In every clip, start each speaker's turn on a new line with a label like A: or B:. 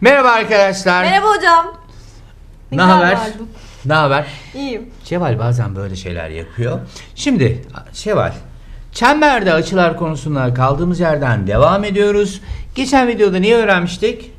A: Merhaba arkadaşlar.
B: Merhaba hocam.
A: Ne
B: güzel
A: haber? Ne haber?
B: İyiyim.
A: Şevval bazen böyle şeyler yapıyor. Şimdi Şevval, çemberde açılar konusunda kaldığımız yerden devam ediyoruz. Geçen videoda neyi öğrenmiştik?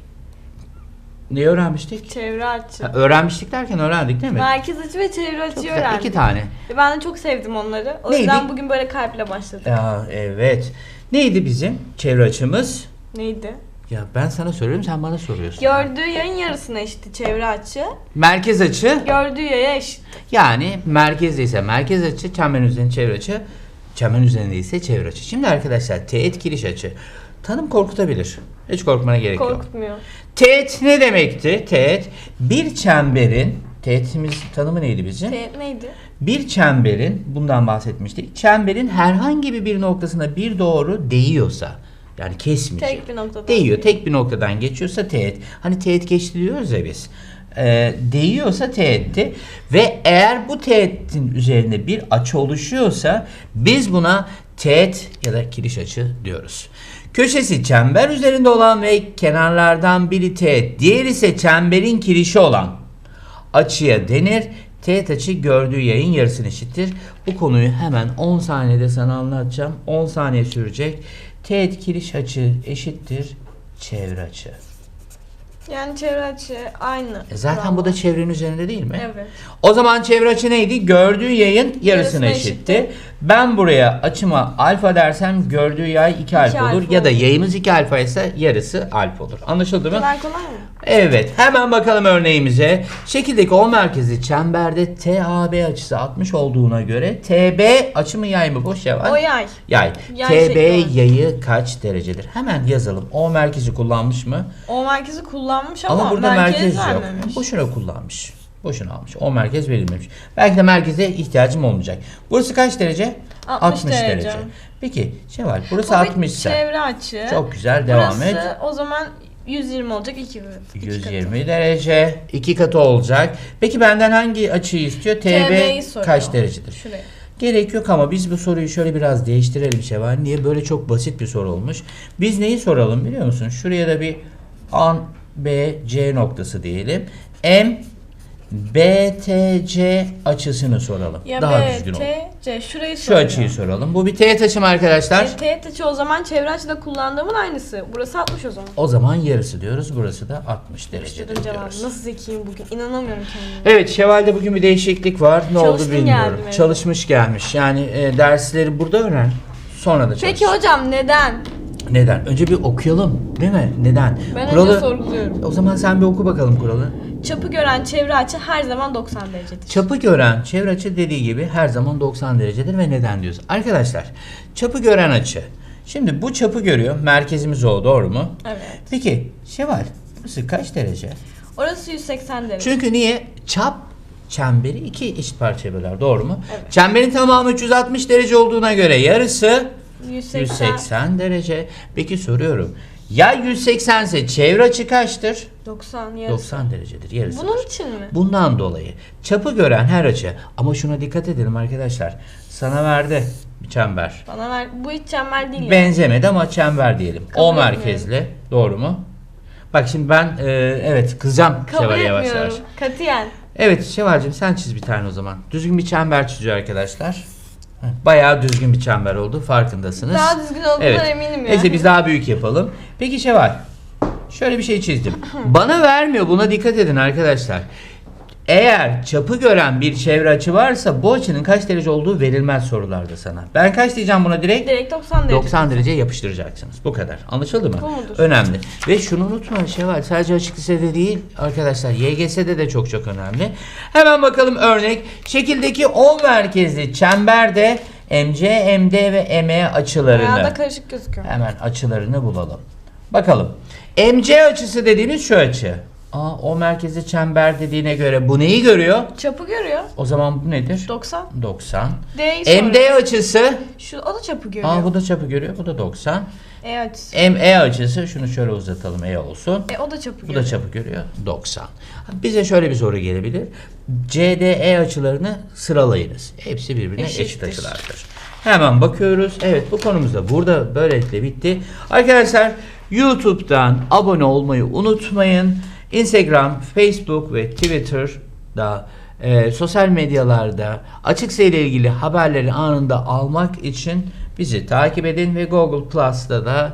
A: Neyi öğrenmiştik?
B: Çevre açı.
A: Ha, öğrenmiştik derken öğrendik değil mi?
B: Merkez açı ve çevre
A: Çok
B: açıyı
A: güzel.
B: öğrendim.
A: İki tane.
B: Ve Ben de çok sevdim onları. O
A: Neydi?
B: yüzden bugün böyle kalple başladık.
A: Ya, evet. Neydi bizim çevre açımız?
B: Neydi?
A: Ya ben sana soruyorum sen bana soruyorsun.
B: Gördüğü yayın yarısına eşitti çevre açı.
A: Merkez açı
B: Gördüğü yaya eşit.
A: Yani merkezde ise merkez açı, çemberin üzerinde çevre açı, çemberin üzerinde ise çevre açı. Şimdi arkadaşlar teğet giriş açı. Tanım korkutabilir. Hiç korkmana gerek yok.
B: Korkutmuyor.
A: Teğet ne demekti? Teğet bir çemberin teğetimiz tanımı neydi bizim?
B: Teğet neydi?
A: Bir çemberin bundan bahsetmiştik. Çemberin herhangi bir noktasına bir doğru değiyorsa yani kesmeyecek.
B: Tek bir noktadan.
A: Değiyor. Tek bir noktadan geçiyorsa teğet. Hani teğet geçti diyoruz ya biz. Ee, değiyorsa teğetti. Ve eğer bu teğetin üzerinde bir açı oluşuyorsa biz buna teğet ya da kiriş açı diyoruz. Köşesi çember üzerinde olan ve kenarlardan biri teğet, diğeri ise çemberin kirişi olan açıya denir. Teğet açı gördüğü yayın yarısını eşittir. Bu konuyu hemen 10 saniyede sana anlatacağım. 10 saniye sürecek. Teğet kiriş açı eşittir çevre açı.
B: Yani çevre açı aynı.
A: E zaten bu da çevrenin üzerinde değil mi?
B: Evet.
A: O zaman çevre açı neydi? Gördüğü yayın yarısına
B: Yarısına
A: eşitti.
B: eşitti.
A: Ben buraya açıma alfa dersem gördüğü yay 2 alfa olur.
B: alfa
A: Ya da
B: olur.
A: yayımız 2 alfa ise yarısı alfa olur. Anlaşıldı mı?
B: kadar kolay mı?
A: Evet hemen bakalım örneğimize. Şekildeki O merkezi çemberde TAB açısı 60 olduğuna göre TB açı mı yay mı? Boş ya var.
B: O yay.
A: Yay.
B: Yay
A: TB
B: şekli
A: yayı kaç derecedir? Hemen yazalım. O merkezi kullanmış mı?
B: O merkezi kullanmış ama,
A: Ama, burada merkez, yok.
B: vermemiş.
A: Boşuna kullanmış. Boşuna almış. O merkez verilmemiş. Belki de merkeze ihtiyacım olmayacak. Burası kaç derece?
B: 60 derece.
A: Peki Şevval burası
B: Bu bir
A: 60 ise.
B: çevre açı.
A: Çok güzel devam
B: Burası
A: et.
B: o zaman 120 olacak 2 katı. iki katı.
A: 120 derece. iki katı olacak. Peki benden hangi açıyı istiyor? TB kaç derecedir?
B: Şuraya.
A: Gerek yok ama biz bu soruyu şöyle biraz değiştirelim Şevval. Niye? Böyle çok basit bir soru olmuş. Biz neyi soralım biliyor musun? Şuraya da bir A, B, C noktası diyelim. M, BTC açısını soralım.
B: Ya
A: Daha
B: B,
A: düzgün olur.
B: T, C. Şurayı
A: Şu
B: soruyor.
A: açıyı soralım. Bu bir teğet açım arkadaşlar.
B: E, teğet açı o zaman çevre açıda kullandığımın aynısı. Burası 60 o zaman.
A: O zaman yarısı diyoruz. Burası da 60 derecedir
B: İstediğim cevabı.
A: diyoruz.
B: Nasıl zekiyim bugün? İnanamıyorum kendime.
A: Evet Şevval'de bugün bir değişiklik var. Ne
B: Çalıştın
A: oldu bilmiyorum.
B: geldin evde.
A: Çalışmış gelmiş. Yani e, dersleri burada öğren. Sonra da çalış.
B: Peki hocam neden?
A: Neden? Önce bir okuyalım. Değil mi? Neden?
B: Ben önce sorguluyorum.
A: O zaman sen bir oku bakalım kuralı.
B: Çapı gören çevre açı her zaman 90 derecedir.
A: Çapı gören çevre açı dediği gibi her zaman 90 derecedir ve neden diyoruz. Arkadaşlar çapı gören açı. Şimdi bu çapı görüyor. Merkezimiz o doğru mu?
B: Evet.
A: Peki Şevval burası kaç derece?
B: Orası 180 derece.
A: Çünkü niye? Çap çemberi iki eşit parçaya böler doğru mu?
B: Evet.
A: Çemberin tamamı 360 derece olduğuna göre yarısı
B: 180.
A: 180 derece. Peki soruyorum. Ya 180 ise çevre açı kaçtır?
B: 90 yarısı.
A: 90 derecedir yarısı.
B: Bunun için mi?
A: Bundan dolayı çapı gören her açı ama şuna dikkat edelim arkadaşlar. Sana verdi bir çember.
B: Bana ver. Bu hiç çember değil yani.
A: Benzemedi ama çember diyelim.
B: Kabul
A: o
B: etmiyorum.
A: merkezli. Doğru mu? Bak şimdi ben e, evet kızacağım
B: Kabul
A: Şevval'e yavaş
B: etmiyorum.
A: yavaş.
B: Katiyen.
A: Evet Şevval'cim sen çiz bir tane o zaman. Düzgün bir çember çiziyor arkadaşlar. Bayağı düzgün bir çember oldu farkındasınız.
B: Daha düzgün olduğundan
A: Evet.
B: eminim yani.
A: Neyse biz daha büyük yapalım. Peki Şevval. Şöyle bir şey çizdim. Bana vermiyor. Buna dikkat edin arkadaşlar. Eğer çapı gören bir çevre açı varsa bu açının kaç derece olduğu verilmez sorularda sana. Ben kaç diyeceğim buna direkt?
B: Direkt 90 derece.
A: 90 derece yapıştıracaksınız. Bu kadar. Anlaşıldı mı?
B: Bu mudur?
A: Önemli. Ve şunu unutma Şevval. Sadece açık lisede değil arkadaşlar. YGS'de de çok çok önemli. Hemen bakalım örnek. Şekildeki O merkezli çemberde MC, MD ve ME açılarını.
B: Bayağı da karışık gözüküyor.
A: Hemen açılarını bulalım. Bakalım. MC açısı dediğimiz şu açı. Aa, o merkezi çember dediğine göre bu neyi görüyor?
B: Çapı görüyor.
A: O zaman bu nedir?
B: 90.
A: 90.
B: D'yi soruyor.
A: MD açısı.
B: Şu, o da çapı görüyor.
A: Aa, bu da çapı görüyor. Bu da 90.
B: E açısı.
A: ME açısı. Şunu şöyle uzatalım. E olsun.
B: E o da çapı
A: Bu
B: görüyor.
A: da çapı görüyor. 90. Bize şöyle bir soru gelebilir. CDE açılarını sıralayınız. Hepsi birbirine eşit
B: Eşittir.
A: açılardır. Hemen bakıyoruz. Evet bu konumuz da burada böylelikle bitti. Arkadaşlar YouTube'dan abone olmayı unutmayın. Instagram, Facebook ve Twitter'da e, sosyal medyalarda açık seyirle ilgili haberleri anında almak için bizi takip edin ve Google Plus'ta da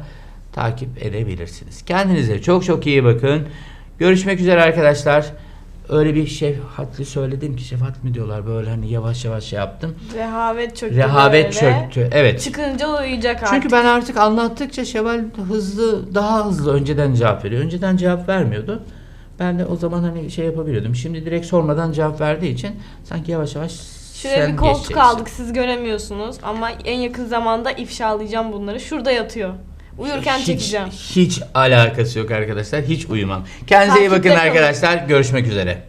A: takip edebilirsiniz. Kendinize çok çok iyi bakın. Görüşmek üzere arkadaşlar. Öyle bir şefkatli söyledim ki şefkat mi diyorlar böyle hani yavaş yavaş şey yaptım.
B: Rehavet çöktü
A: Rehavet
B: böyle.
A: çöktü. Evet.
B: Çıkınca uyuyacak artık.
A: Çünkü ben artık anlattıkça Şevval hızlı, daha hızlı önceden cevap veriyor. Önceden cevap vermiyordu. Ben de o zaman hani şey yapabiliyordum. Şimdi direkt sormadan cevap verdiği için sanki yavaş yavaş
B: Şuraya
A: sen
B: bir koltuk
A: geçeceksin.
B: aldık siz göremiyorsunuz ama en yakın zamanda ifşalayacağım bunları. Şurada yatıyor. Uyurken
A: hiç,
B: çekeceğim.
A: Hiç alakası yok arkadaşlar. Hiç uyumam. Kendinize iyi bakın
B: kalın.
A: arkadaşlar. Görüşmek üzere.